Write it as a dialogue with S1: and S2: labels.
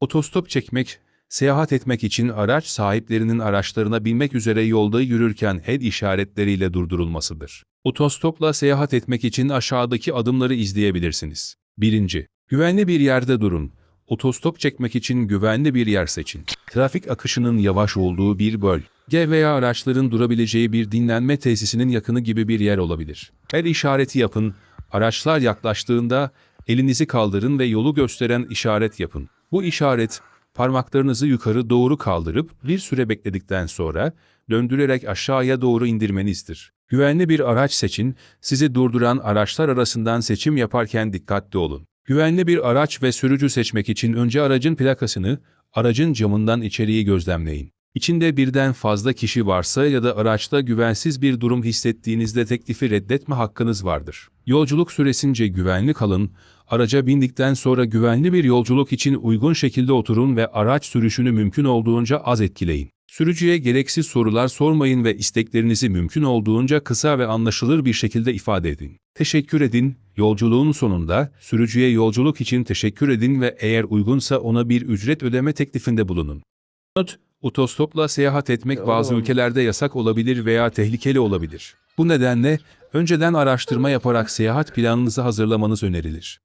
S1: Otostop çekmek, seyahat etmek için araç sahiplerinin araçlarına binmek üzere yolda yürürken el işaretleriyle durdurulmasıdır. Otostopla seyahat etmek için aşağıdaki adımları izleyebilirsiniz. 1. Güvenli bir yerde durun. Otostop çekmek için güvenli bir yer seçin. Trafik akışının yavaş olduğu bir böl. G veya araçların durabileceği bir dinlenme tesisinin yakını gibi bir yer olabilir. El işareti yapın. Araçlar yaklaştığında elinizi kaldırın ve yolu gösteren işaret yapın. Bu işaret parmaklarınızı yukarı doğru kaldırıp bir süre bekledikten sonra döndürerek aşağıya doğru indirmenizdir. Güvenli bir araç seçin, sizi durduran araçlar arasından seçim yaparken dikkatli olun. Güvenli bir araç ve sürücü seçmek için önce aracın plakasını, aracın camından içeriği gözlemleyin. İçinde birden fazla kişi varsa ya da araçta güvensiz bir durum hissettiğinizde teklifi reddetme hakkınız vardır. Yolculuk süresince güvenli kalın, araca bindikten sonra güvenli bir yolculuk için uygun şekilde oturun ve araç sürüşünü mümkün olduğunca az etkileyin. Sürücüye gereksiz sorular sormayın ve isteklerinizi mümkün olduğunca kısa ve anlaşılır bir şekilde ifade edin. Teşekkür edin, yolculuğun sonunda sürücüye yolculuk için teşekkür edin ve eğer uygunsa ona bir ücret ödeme teklifinde bulunun. Not, otostopla seyahat etmek bazı ülkelerde yasak olabilir veya tehlikeli olabilir. Bu nedenle önceden araştırma yaparak seyahat planınızı hazırlamanız önerilir.